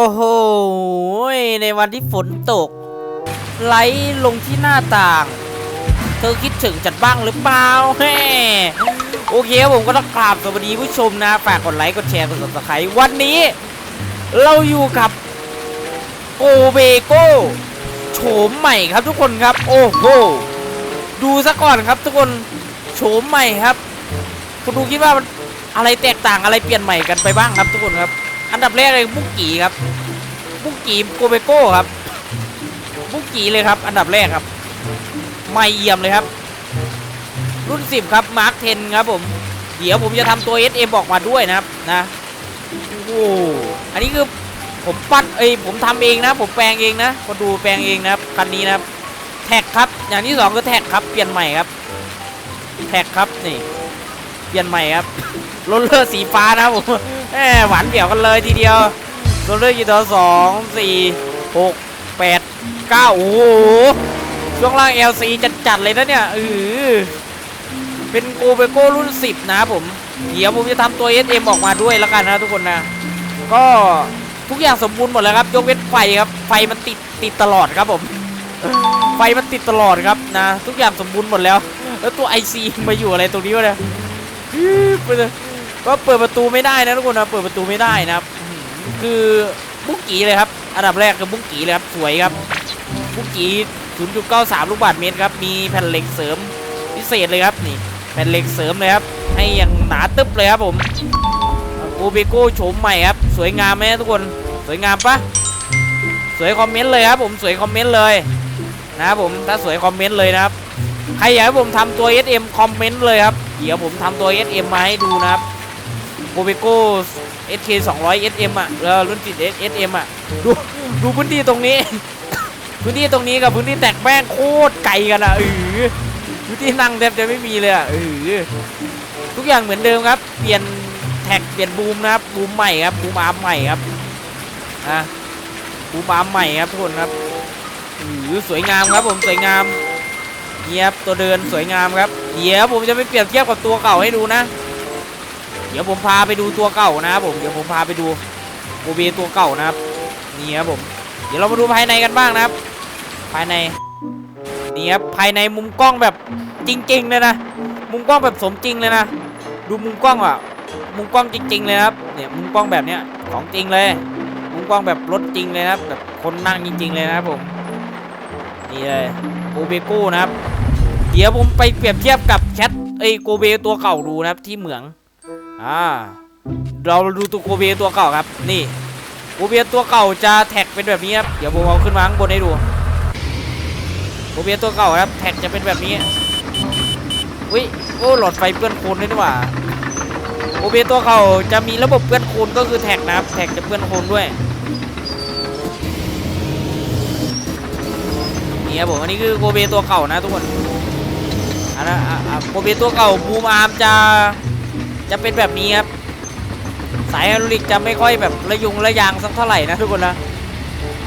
โอ้โห ในวันที่ฝนตก ไหลลงที่หน้าต่าง เธอคิดถึงจัดบ้างหรือเปล่าแฮ่โอเคผมก็ต้องกราบสวัสดีผู้ชมนะ ฝากกดไลค์ กดแชร์กด subscribe วันนี้ เราอยู่กับโกเบโก้โฉมใหม่ครับทุกคนครับ โอ้โห ดูซะก่อนครับทุกคนโฉมใหม่ครับ คุณดูคิดว่ามันอะไรแตกต่างอะไรเปลี่ยนใหม่กันไปบ้างครับทุกคนครับ อันดับแรกเลยบุกกีครับบุกกีโกเบโก้ครับบุกกีเลยครับ อันดับแรกครับ ไม่เยี่ยมเลยครับ รุ่น 10 ครับมาร์คเทนครับผมเดี๋ยวผมจะทำตัว SM ออกมาด้วยนะครับนะโอ้โหอันนี้คือผมปั้นเอ้ยผมทำเองนะ ผมแปลงเองนะคนดูแปลงเองนะครับคันนี้นะครับแท็กครับ อย่างที่สองคือแท็กครับ เปลี่ยนใหม่ครับ แท็กครับนี่ เปลี่ยนใหม่ครับ รถเลือดสีฟ้านะครับผมแหมหวานเดี่ยวกันเลยทีเดียวรถเลือดกี่ตัวสองสี่หกแปดเก้าโอ้โหช่วงล่าง LC จัดๆเลยนะเนี่ยเออเป็นโกเบโก้รุ่น 10 นะผม เดี๋ยวผมจะทำตัว SM ออกมาด้วยแล้วกันนะทุกคนนะ ก็ทุกอย่างสมบูรณ์หมดแล้วครับ ยกเว้นไฟครับ ไฟมันติดติดตลอดครับผม ไฟมันติดตลอดครับนะ ทุกอย่างสมบูรณ์หมดแล้ว แล้วตัว IC มาอยู่อะไรตรงนี้วะเนี่ยอื้อไปเลย ก็เปิดประตูไม่ได้นะทุกคนนะเปิดประตูไม่ได้นะครับอื้อหือคือบุกกี้เลยครับ อันดับแรกคือบุกกี้เลยครับ สวยครับ บุกกี้0.93 ลูกบาศก์เมตรครับ มีแผ่นเหล็กเสริมพิเศษเลยครับนี่ แผ่นเหล็กเสริมเลยครับ ให้อย่างหนาตึ๊บเลยครับผมโอเบโก้โฉมใหม่ครับ สวยงามไหมทุกคน สวยงามปะสวยคอมเมนต์เลยครับผมสวยคอมเมนต์เลยนะครับผมถ้าสวยคอมเมนต์เลยนะครับ ใครอยากให้ผมทำตัว SM คอมเมนต์เลยครับ เดี๋ยวผมทำตัว SM มาให้ดูนะครับ โ o เบโก้ SK 200 SM อะเออรุ่นติด SM อะ ดูดูพื้นที่ตรงนี้ พื้นที่ตรงนี้กับพื้นที่แตกแป้งโคตรไกลกันอะเออพื้นที่นั่งแทบจะไม่มีเลยอะเออทุกอย่างเหมือนเดิมครับ เปลี่ยนแท็กเปลี่ยนบูมนะครับบูมใหม่ครับบูมอาร์มใหม่ครับอะบูมอาร์มใหม่ครับทุกคนครับเออสวยงามครับผมสวยงามเงียบตัวเดินสวยงามครับเดี๋ยวผมจะไปเปรียบเทียบกับตัวเก่าให้ดูนะ เดี๋ยวผมพาไปดูตัวเก่านะครับผมเดี๋ยวผมพาไปดูโอเบตัวเก่านะครับนี่ครับผมเดี๋ยวเรามาดูภายในกันบ้างนะครับ ภายในนี่ครับภายในมุมกล้องแบบจริงๆเลยนะมุมกล้องแบบสมจริงเลยนะดูมุมกล้องอะมุมกล้องจริง ๆ เลยครับเนี่ยมุมกล้องแบบเนี้ยของจริงเลย มุมกล้องแบบรถจริงเลยครับแบบคนนั่งจริง ๆ เลยนะครับผมนี่เลยโกเบโก้นะครับ เดี๋ยวผมไปเปรียบเทียบกับแชทไอโกเบตัวเก่าดูนะครับที่เหมือง อ่าเราดูตัวโกเบตัวเก่าครับ นี่โกเบตัวเก่าจะแท็กเป็นแบบนี้ครับ เดี๋ยวผมเอาขึ้นมาข้างบนให้ดูโกเบตัวเก่าครับ แท็กจะเป็นแบบนี้ อุ้ยโอ้หลอดไฟเปื้อนโคลนด้วยนี่หว่าโกเบตัวเก่าจะมีระบบเปื้อนโคลนก็คือแท็กนะครับ แท็กจะเปื้อนโคลนด้วยนี่ครับผมอันนี้คือโกเบตัวเก่านะทุกคนอันนั้นอะอะโกเบตัวเก่าบูมอาร์มจะ จะเป็นแบบนี้ครับ สายฮดรอลิกจะไม่ค่อยแบบระยุงระยางสักเท่าไหร่นะทุกคนนะ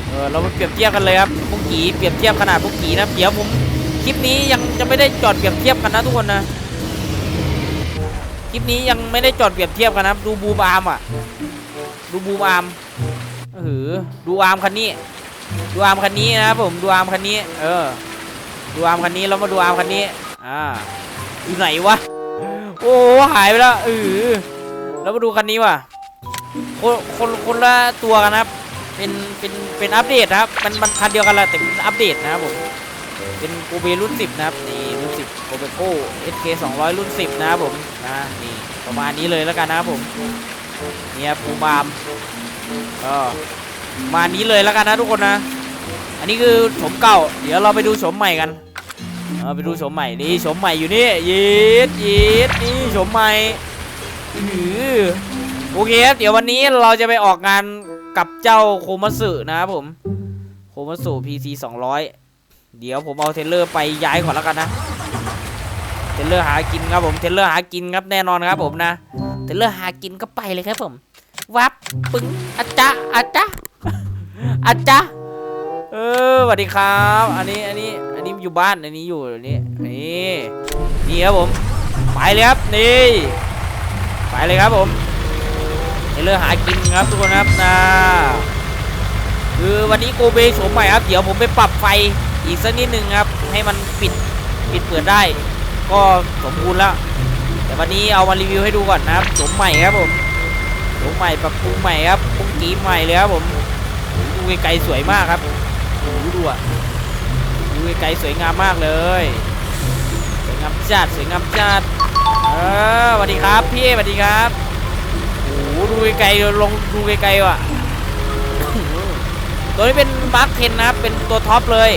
เออเรามาเปรียบเทียบกันเลยครับพวกกีเปรียบเทียบขนาดพวกกีนะเดี๋ยวผมคลิปนี้ยังจะไม่ได้จอดเปรียบเทียบกันนะทุกคนนะคลิปนี้ยังไม่ได้จอดเปรียบเทียบกันนะดูบูมอาร์มอะดูบูมอาร์มเออดูอาร์มคันนี้ ดูอาร์มคันนี้นะครับผมดูอาร์มคันนี้ เออ ดูอาร์มคันนี้แล้วมาดูอาร์มคันนี้อ่าอยู่ไหนวะ โอ้หายไปแล้วเออแล้วมาดูคันนี้ว่ะคนคนคนละตัวกันครับ เป็นเป็นเป็นอัปเดตนะครับ มันมันคันเดียวกันแหละแต่เป็นอัปเดตนะครับผมเป็นโกเบรุ่น 10 นะครับนี่รุ่น 10โกเบโก้ SK 200 รุ่น 10 นะครับผมนะนี่ประมาณนี้เลยแล้วกันนะครับผมเนี่ยปูมามก็ประมาณนี้เลยแล้วกันนะทุกคนนะ อันนี้คือโฉมเก่า เดี๋ยวเราไปดูโฉมใหม่กัน เอาไปดูโฉมใหม่นี่โฉมใหม่อยู่นี่ยีดยีดนี่โฉมใหม่หือโอเคครับเดี๋ยววันนี้เราจะไปออกงานกับเจ้าโคมัสึนะครับผม โคมัสึ PC 200 เดี๋ยวผมเอาเทเลอร์ไปย้ายก่อนแล้วกันนะ เทเลอร์หากินครับผม เทเลอร์หากินครับแน่นอนครับผมนะ เทเลอร์หากินก็ไปเลยครับผม วับปึ้งอาจ๊ะอาจ๊ะอาจ๊ะ เออสวัสดีครับ อันนี้อันนี้อันนี้อยู่บ้านอันนี้อยู่นี่นี่นี่ครับผมไปเลยครับนี่ไปเลยครับผมเรลเลอร์หากินครับทุกคนครับนะวันนี้โกเบโฉมใหม่ครับเดี๋ยวผมไปปรับไฟอีกสักนิดนึงครับ ให้มันปิดปิดเปิดได้ ก็สมบูรณ์แล้วแต่วันนี้เอามารีวิวให้ดูก่อนนะครับโฉมใหม่ครับผมโฉมใหม่ปรับปรุงใหม่ครับปรุงกีใหม่เลยครับผมดูไกลๆสวยมากครับ ดูดูอะดูไกลๆสวยงามมากเลยสวยงามจัดสวยงามจัดเออสวัสดีครับพี่สวัสดีครับโอ้โหดูไกลๆลงดูไกลๆว่ะตัวนี้เป็นมาร์คเทนนะครับเป็นตัวท็อปเลย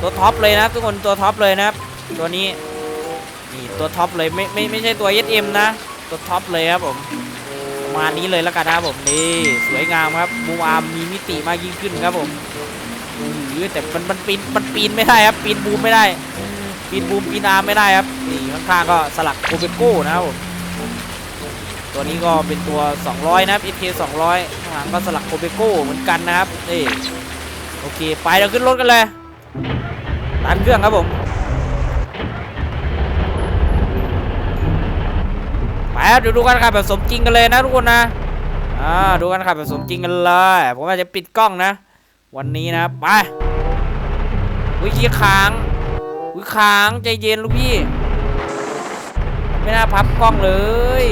ตัวท็อปเลยนะทุกคนตัวท็อปเลยนะครับตัวนี้นี่ตัวท็อปเลยไม่ไม่ไม่ใช่ตัว SM นะ ตัวท็อปเลยครับผม ประมาณนี้เลยแล้วกันนะครับผมนี่สวยงามครับมูอาร์มมีมิติมากยิ่งขึ้นครับผมหรือแต่มันมันปีนมันปีนไม่ได้ครับปีนบูมไม่ได้ปีนบูมปีนอาร์มไม่ได้ครับนี่ข้างๆก็สลักโคเบโก้นะครับผมตัวนี้ก็เป็นตัว 200 นะครับ SK 200ข้างหลังก็สลักโคเบโก้เหมือนกันนะครับนี่โอเคไปเราขึ้นรถกันเลยตันเครื่องครับผม ไปครับเดี๋ยวดูกันขับแบบสมจริงกันเลยนะทุกคนนะอ่าดูกันขับแบบสมจริงกันเลยผมอาจจะปิดกล้องนะ วันนี้นะไปวิคีค้างวิค้างใจเย็นลูกพี่ ไม่น่าพับกล้องเลย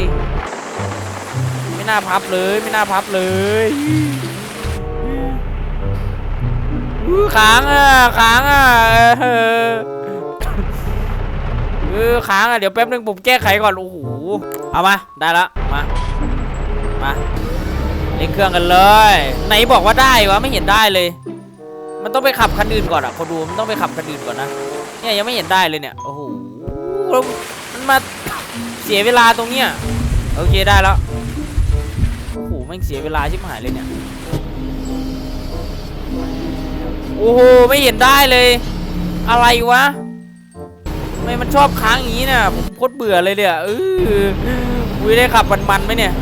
ไม่น่าพับเลยไม่น่าพับเลยอื้อค้างอะค้างอะออเออค้างอะเดี๋ยวแป๊บนึงผมแก้ไขก่อนโอ้โห เอามา ได้ละ มา มา เล่นเครื่องกันเลย ไหนบอกว่าได้วะ ไม่เห็นได้เลย มันต้องไปขับคันอื่นก่อนอะคนดู มันต้องไปขับคันอื่นก่อนนะ เนี่ยยังไม่เห็นได้เลยเนี่ย โอ้โหมันมาเสียเวลาตรงเนี้ย โอเคได้แล้ว โอ้โหม่งเสียเวลาชิบหายเลยเนี่ย โอ้โห ไม่เห็นได้เลย อะไรวะ ไมมันชอบค้างอย่างนี้เนี่ยผมโคตรเบื่อเลยเนี่ยเออคุยได้ขับมันๆไหมเนี่ย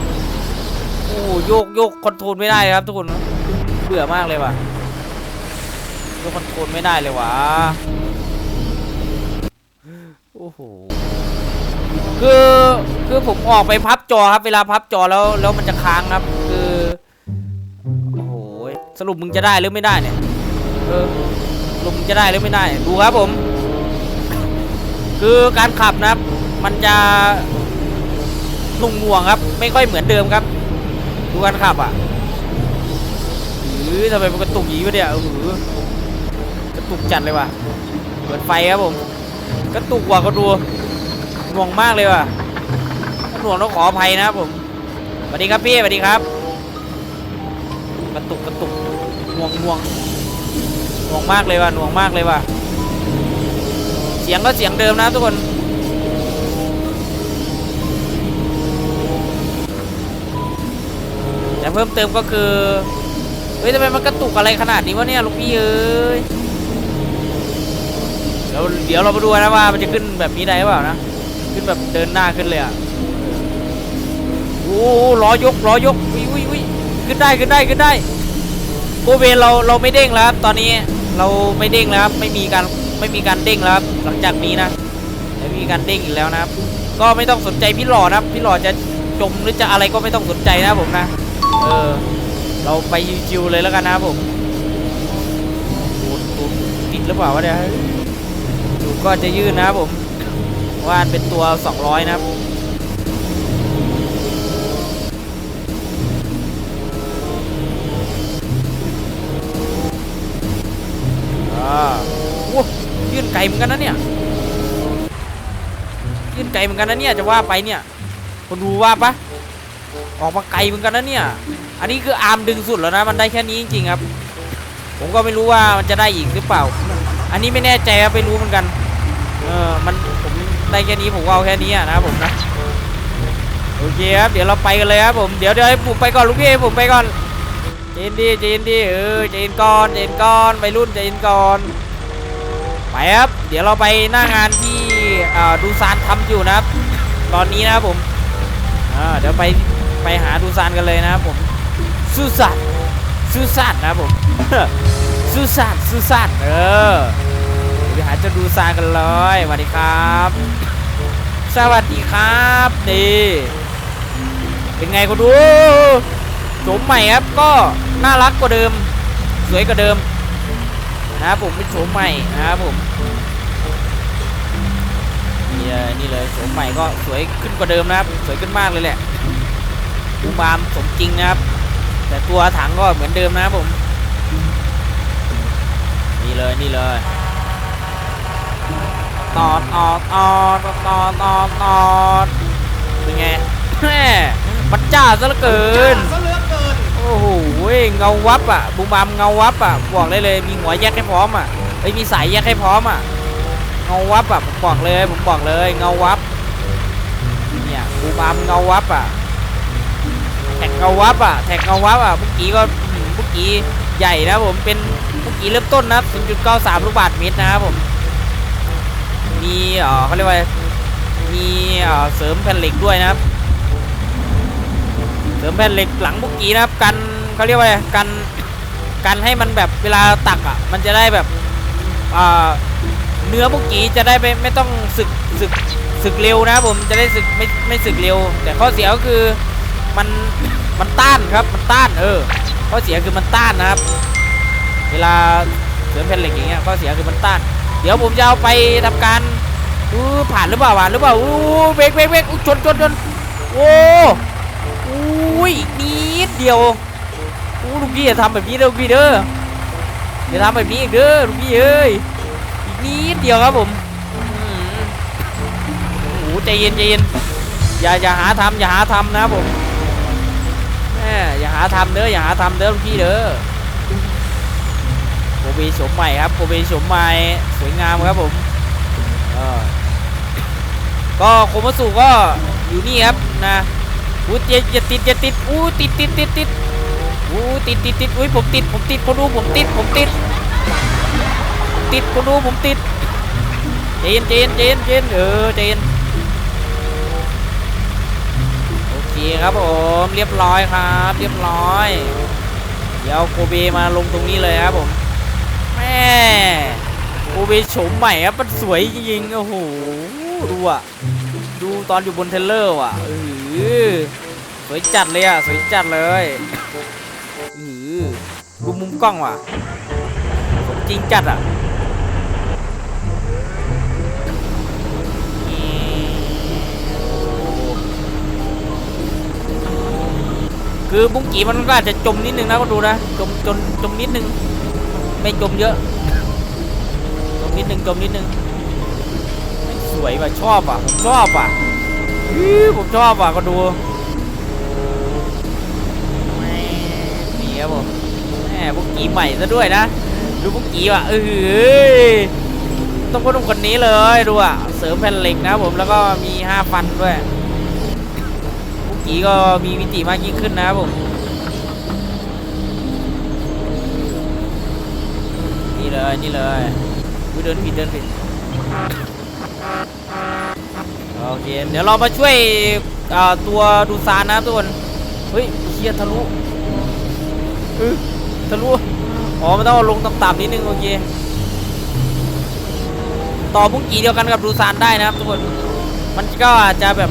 โอ้โยกโยกคอนโทรลไม่ได้ครับทุกคนเบื่อมากเลยว่ะโยกคอนโทรลไม่ได้เลยว่ะโอ้โหคือคือผมออกไปพับจอครับ เวลาพับจอแล้วแล้วมันจะค้างครับ คือโอ้โหสรุปมึงจะได้หรือไม่ได้เนี่ยเออสรุปมึงจะได้หรือไม่ได้ ดูครับผม คือการขับนะครับ มันจะหนุ่งหน่วงครับ ไม่ค่อยเหมือนเดิมครับ ดูการขับอะหรือทำไมมันกระตุกอย่างนี้วะเนี่ยเออกระตุกจัดเลยว่ะเปิดไฟครับผมกระตุกกว่าก็ดูหน่วงมากเลยว่ะหน่วงต้องขออภัยนะครับผมสวัสดีครับพี่สวัสดีครับ กระตุกกระตุกหน่วงหน่วงหน่วงมากเลยว่ะหน่วงมากเลยว่ะ สียงก็เสียงเดิมนะทุกคน แต่เพิ่มเติมก็คือ เฮ้ยทำไมมันกระตุกอะไรขนาดนี้วะเนี่ยลูกพี่เอ้ยเดี๋ยวเดี๋ยวเรามาดูนะว่ามันจะขึ้นแบบนี้ได้เปล่านะ ขึ้นแบบเดินหน้าขึ้นเลยอะโอ้ล้อยกล้อยกวิววิวขึ้นได้ขึ้นได้ขึ้นได้โกเบนเราเราไม่เด้งแล้วครับตอนนี้เราไม่เด้งแล้วครับไม่มีการ ไม่มีการเด้งแล้วครับหลังจากนี้นะไม่มีการเด้งอีกแล้วนะครับ ก็ไม่ต้องสนใจพี่หล่อนะครับพี่หล่อจะจมหรือจะอะไรก็ไม่ต้องสนใจนะผมนะ เออ เราไปชิวๆเลยแล้วกันนะผมตูดตูดติดหรือเปล่าวะเนี่ยตูดก็จะยื่นนะผมว่าเป็นตัว 200 นะครับ ลเหมือนกันนะเนี่ยยื่นไกลเหมือนกันนะเนี่ยจะว่าไปเนี่ย คนดูว่าปะออกมาไกลเหมือนกันนะเนี่ย อันนี้คืออาร์มดึงสุดแล้วนะมันได้แค่นี้จริงๆครับ ผมก็ไม่รู้ว่ามันจะได้อีกหรือเปล่า อันนี้ไม่แน่ใจครับไม่รู้เหมือนกัน เออมันผมได้แค่นี้ผมก็เอาแค่นี้นะครับผมนะโอเคครับเดี๋ยวเราไปกันเลยครับผมเดี๋ยวเดี๋ยวให้ผมไปก่อนลูกพี่ผมไปก่อนใจนดีใจนดีเออใจนก่อนใจนก่อนไปรุ่นใจเย็นก่อน ไปครับ เดี๋ยวเราไปหน้างานที่ดูซานทำอยู่นะครับ ตอนนี้นะครับผมเดี๋ยวไปไปหาดูซานกันเลยนะครับผมซูซานซูซานนะครับผมซูซานซูซานเออไปหาเจ้าดูซานกันเลยสวัสดีครับ สวัสดีครับนี่เป็นไงคุณดูโฉมใหม่ครับก็น่ารักกว่าเดิม สวยกว่าเดิม นะครับผมเป็นโฉมใหม่นะครับผมนี่เลยนี่เลยโฉมใหม่ก็สวยขึ้นกว่าเดิมนะครับ สวยขึ้นมากเลยแหละบูบามสมจริงนะครับ แต่ตัวถังก็เหมือนเดิมนะครับผม นี่เลยนี่เลยตอดออดออดตอดออดออดเป็นไงแม่มันจ้าซะเหลือเกิน อ้โหเงาวับอะบูมบามเงาวับอะบอกเลยเลยมีหัวแยกให้พร้อมอะเอ้ยมีสายแยกให้พร้อมอะเงาวับอะผมบอกเลยผมบอกเลยเงาวับเนี่ยบูมบามเงาวับอะแท็กเงาวับอะแท็กเงาวับอะเมื่อกี้ก็เมื่อกี้ใหญ่นะผมเป็นเมื่อกี้เริ่มต้นนะ0.93ลูกบาศก์เมตรนะครับผมมีเอ่อเขาเรียกว่ามีเออเสริมแผ่นเหล็กด้วยนะครับเสริมแผ่นเหล็กหลังบุกกี้นะครับกัน เขาเรียกว่าอะไรกันกันให้มันแบบเวลาตักอะ มันจะได้แบบเนื้อบุกกี้จะได้ไม่ไม่ต้องสึกสึกสึกเร็วนะผมจะได้สึกไม่ไม่สึกเร็ว แต่ข้อเสียก็คือมันมันต้านครับมันต้านเออข้อเสียคือมันต้านนะครับ เวลาเสริมแผ่นเหล็กอย่างเงี้ยข้อเสียคือมันต้าน เดี๋ยวผมจะเอาไปทำการอู้ผ่านหรือเปล่าผ่านหรือเปล่าอู้เบรกเบรกเบรกอู้ชนชนชนโอ้อุ้ยนิดเดียว อู้ลูกพี่อย่าทำแบบนี้เด้อลูกพี่เด้ออย่าทำแบบนี้อีกเด้อลูกพี่เอ้ยอีกนิดเดียวครับผมโอ้โหใจเย็นใจเย็นอย่าอย่าหาทำอย่าหาทำนะครับผมแม่อย่าหาทำเด้ออย่าหาทำเด้อลูกพี่เด้อโกเบโฉมใหม่ครับโกเบโฉมใหม่สวยงามครับผมก็โคมัสุก็อยู่นี่ครับนะอู้อย่าอย่าติดอย่าติดอู้ติดติดติดติด อู้ติดติดติดอุ้ยผมติดผมติดคนดูผมติดผมติดติดคนดูผมติดเจนเจนเจนเจนเออเจนโอเคครับผมเรียบร้อยครับ เรียบร้อย เดี๋ยวโกเบมาลงตรงนี้เลยครับผมแม่โกเบโฉมใหม่ครับมันสวยจริงๆโอ้โหดูอะดูตอนอยู่บนเทรลเลอร์ว่ะเออสวยจัดเลยอะ สวยจัดเลย ออดูมุมกล้องว่ะสมจริงจัดอะคือบุ้งกีมันก็อาจจะจมนิดนึงนะก็ดูนะจมจนจมนิดนึง ไม่จมเยอะ จมนิดนึงจมนิดนึง สวยว่ะชอบอะผมชอบอะผมชอบอะก็ดู ครับผมแม่พวกกีใหม่ซะด้วยนะ ดูพวกกีว่ะเออต้องคนคนนี้เลยดูอะเสริมแผ่นเหล็กนะผมแล้วก็มีห้าฟันด้วยพวกกีก็มีมิติมากยิ่งขึ้นนะครับผมนี่เลยนี่เลยอุ๊ยเดินผิดเดินผิดโอเคเดี๋ยวเรามาช่วยตัวดูซานนะทุกคนเฮ้ยเชียทะลุ ออทะลุอ๋อมันต้องเอาลงต่ำๆนิดนึงโอเคต่อบุ้งกีเดียวกันกับดูซานได้นะครับทุกคนมันก็อาจจะแบบ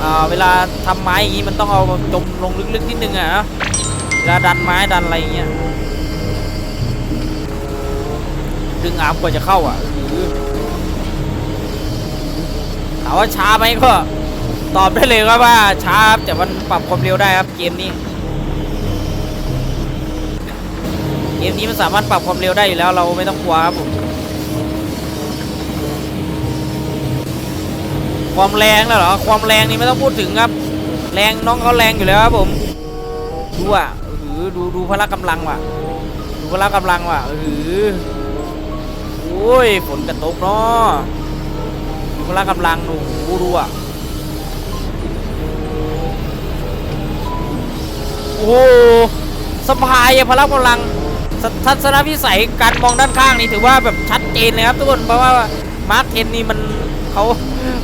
เเวลาทำไม้อย่างงี้มันต้องเอาจมลงลึกๆนิดนึงอะนะเวลาดันไม้ดันอะไรอย่างเงี้ยดึงอาร์มกว่าจะเข้าอะถามว่าช้าไหมก็ตอบได้เลยครับว่าช้าแต่มันปรับความเร็วได้ครับเกมนี้ มนี้มันสามารถปรับความเร็วได้อยู่แล้วเราไม่ต้องกลัวครับผมความแรงแล้วเหรอความแรงนี่ไม่ต้องพูดถึงครับ แรงน้องเขาแรงอยู่แล้วครับผมดูอะเออดูดูพละกำลังว่ะ ดูพละกำลังว่ะเออโอ้ยฝนกระตกเนาะดูพละกำลังดูดูดูอะโอ้สะพายอะพละกำลัง ทัศนวิสัยการมองด้านข้างนี่ถือว่าแบบชัดเจนเลยครับทุกคนเพราะว่ามาร์คเทนนี่มันเขา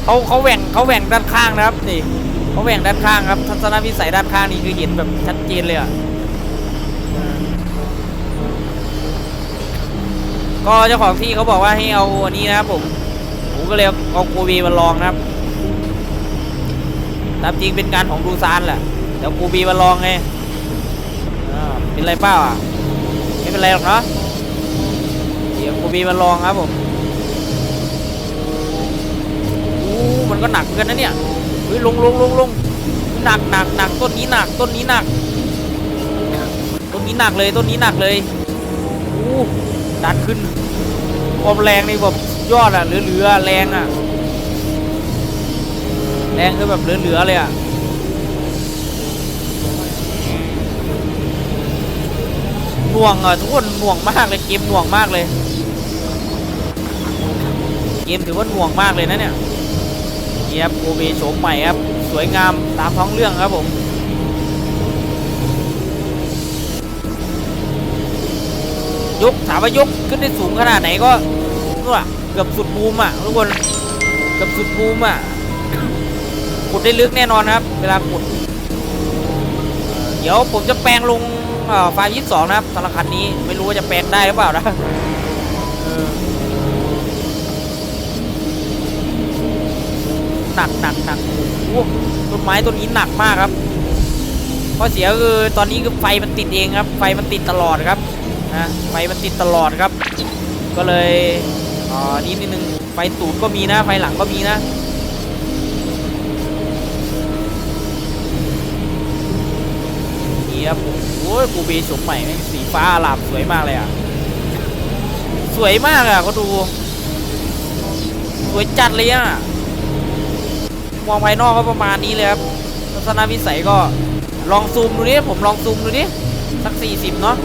เขาเขาแหว่งเขาแหว่งด้านข้างนะครับนี่เขาแหว่งด้านข้างครับ ทัศนวิสัยด้านข้างนี่คือเห็นแบบชัดเจนเลยอะก็เจ้าของที่เขาบอกว่าให้เอาอันนี้นะครับผมผมก็เลยเอาโกบีมาลองนะครับตามจริงเป็นงานของดูซานแหละเดี๋ยวโกบีมาลองไงเป็นไรเปล่าอะ เป็นไรเป็นไรหรอกเนาะเดี๋ยวกูบีมาลองครับผมอู้มันก็หนักเหมือนกันนะเนี่ยเฮ้ยลงลงลงลงหนักหนักหนักต้นนี้หนักต้นนี้หนักต้นนี้หนักเลยต้นนี้หนักเลยอู้ดันขึ้นความแรงนี่แบบยอดอะเหลือๆแรงอะแรงคือแบบเหลือๆเลยอะ น่วงอะทุกคนหน่วงมากเลยเกมหน่วงมากเลย เกมถือว่าหน่วงมากเลยนะเนี่ยนี่ครับโอเบโฉมใหม่ครับ สวยงามตามท้องเรื่องครับผมยกถามว่ายกขึ้นได้สูงขนาดไหนก็นู่นอะเกือบสุดบูมอะทุกคนเกือบสุดบูมอะขุดได้ลึกแน่นอนครับ เวลาขุด เดี๋ยวผมจะแปลงลง ไฟยี่สิบสองนะครับสำหรับคันนี้ไม่รู้ว่าจะแปลงได้หรือเปล่านะหนักหนักหนักโอ้ต้นไม้ต้นนี้หนักมากครับข้อเสียคือตอนนี้คือไฟมันติดเองครับ ไฟมันติดตลอดครับนะไฟมันติดตลอดครับ ก็เลยอ๋อนิดนึงไฟตูดก็มีนะ ไฟหลังก็มีนะนี่ครับ อ้ยปูบีชมใหม่แม่งสีฟ้าอลามสวยมากเลยอะ สวยมากอะก็ดู สวยจัดเลยอะ มองภายนอกก็ประมาณนี้เลยครับลักษณะวิสัยก็ลองซูมดูดิผมลองซูมดูดิสักสี่สิบเนาะ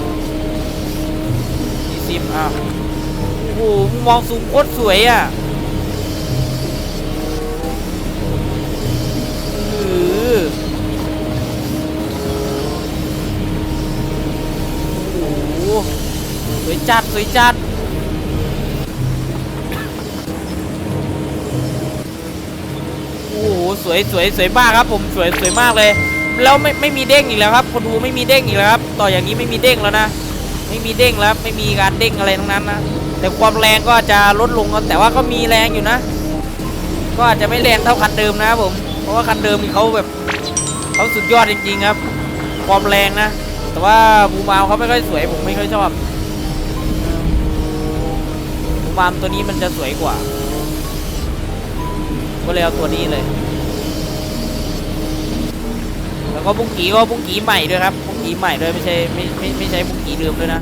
สี่สิบอะ โอ้โหมองซูมโคตรสวยอะ สวยจัดสวยจัดโอ้โหสวยสวยสวยมากครับผมสวยสวยมากเลย แล้วไม่ไม่มีเด้งอีกแล้วครับคนดูไม่มีเด้งอีกแล้วครับต่ออย่างนี้ไม่มีเด้งแล้วนะไม่มีเด้งแล้วไม่มีการเด้งอะไรทั้งนั้นนะแต่ความแรงก็จะลดลงแต่ว่าก็มีแรงอยู่นะ ก็อาจจะไม่แรงเท่าคันเดิมนะครับผม เพราะว่าคันเดิมนี่เขาแบบเขาสุดยอดจริงๆครับ ความแรงนะ แต่ว่าบูมามเขาไม่ค่อยสวยผมไม่ค่อยชอบ บูมามตัวนี้มันจะสวยกว่า ก็เลยเอาตัวนี้เลย แล้วก็บุ้งกีก็บุ้งกีใหม่ด้วยครับบุ้งกีใหม่ด้วยไม่ใช่ไม่ไม่ไม่ใช่บุ้งกีเดิมด้วยนะ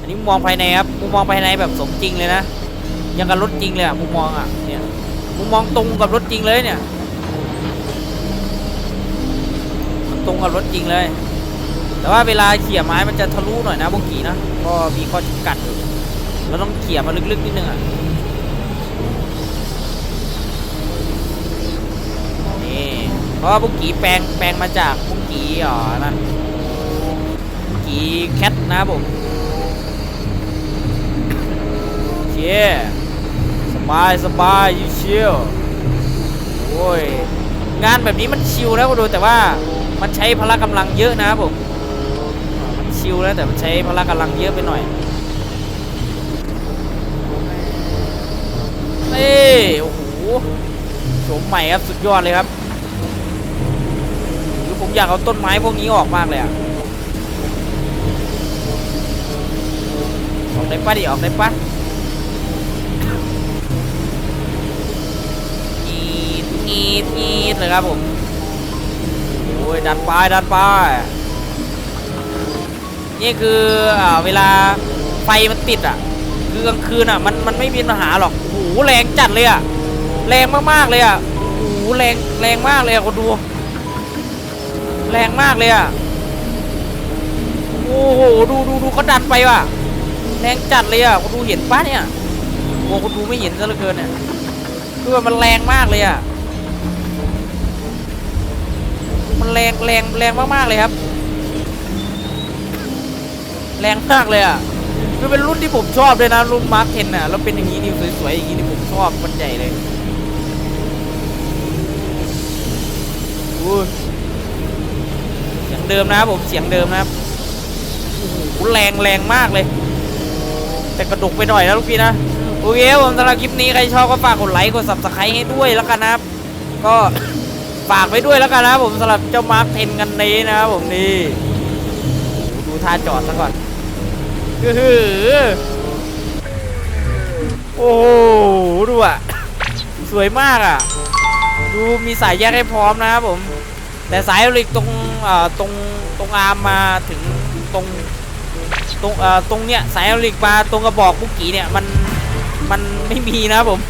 อันนี้มุมมองภายในครับมุมมองภายในแบบสมจริงเลยนะยังกับรถจริงเลยอะมุมมองอะเนี่ยมุมมองตรงกับรถจริงเลยเนี่ยมันตรงกับรถจริงเลย แต่ว่าเวลาเขี่ยไม้มันจะทะลุหน่อยนะบุ้งกีนะก็มีข้อจำกัดอยู่ เราต้องเขี่ยมาลึกๆนิดนึงอะนี่เพราะว่าบุ้งกีแปลงแปลงมาจากบุ้งกีอ๋อนั่นบุ้งกีแคทนะผมโอเคสบายสบายยูชิลโอ้ยงานแบบนี้มันชิลนะก็ดูแต่ว่ามันใช้พละกำลังเยอะนะครับผมอ่ามันชิลนะแต่มันใช้พละกำลังเยอะไปหน่อย นี่โอ้โหโฉมใหม่ครับสุดยอดเลยครับคือผมอยากเอาต้นไม้พวกนี้ออกมากเลยอะออกได้ปะดิออกได้ปะงีดงีดงีดเลยครับผมโอ้ยดันไปดันไปนี่คืออ่าเวลาไฟมันติดอะคือกลางคืนอะมันมันไม่มีปัญหาหรอก หแรงจัดเลยอะแรงมากๆเลยอะโอ้โหแรงแรงมากเลยอะคนดู แรงมากเลยอะโอ้โหดูดูดูเขาดันไปว่ะแรงจัดเลยอะคนดูเห็นปะเนี่ยโอ้คนดูไม่เห็นซะเหลือเกินเนี่ยคือว่ามันแรงมากเลยอะมันแรงแรงแรงมากๆเลยครับ แรงมากเลยอะ คือเป็นรุ่นที่ผมชอบเลยนะ รุ่นมาร์คเทนอะแล้วเป็นอย่างนี้นี่สวยๆอย่างนี้นี่ผมชอบมันใหญ่เลยอู้เสียงเดิมนะครับผมเสียงเดิมนะครับโอ้โหแรงแรงมากเลย แต่กระดกไปหน่อยนะลูกพี่นะโอเคครับผมสำหรับคลิปนี้ใครชอบก็ฝากกดไลค์กด subscribe ให้ด้วยแล้วกันนะครับ ก็ฝากไว้ด้วยแล้วกันนะครับผมสำหรับเจ้ามาร์คเทนกันนี้นะครับผมนี่โอ้โหดูท่าจอดซะก่อน อือหือโอ้โหดูอะ สวยมากอะ ดูมีสายแยกให้พร้อมนะครับผม แต่สายเหล็กตรงเอ่อตรงตรงอาร์มมาถึงตรงตรงเอ่อตรงเนี้ยสายเหล็กมาตรงกระบอกบุกกี้เนี่ยมันมันไม่มีนะครับผม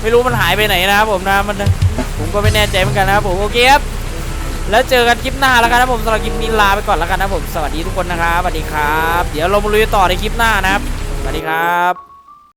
ไม่รู้มันหายไปไหนนะครับผมนะมันผมก็ไม่แน่ใจเหมือนกันนะครับผมโอเคครับ แล้วเจอกันคลิปหน้าแล้วกันนะครับผมสำหรับคลิปนี้ลาไปก่อนแล้วกันนะครับผมสวัสดีทุกคนนะครับสวัสดีครับ เดี๋ยวเรามาลุยต่อในคลิปหน้านะครับสวัสดีครับ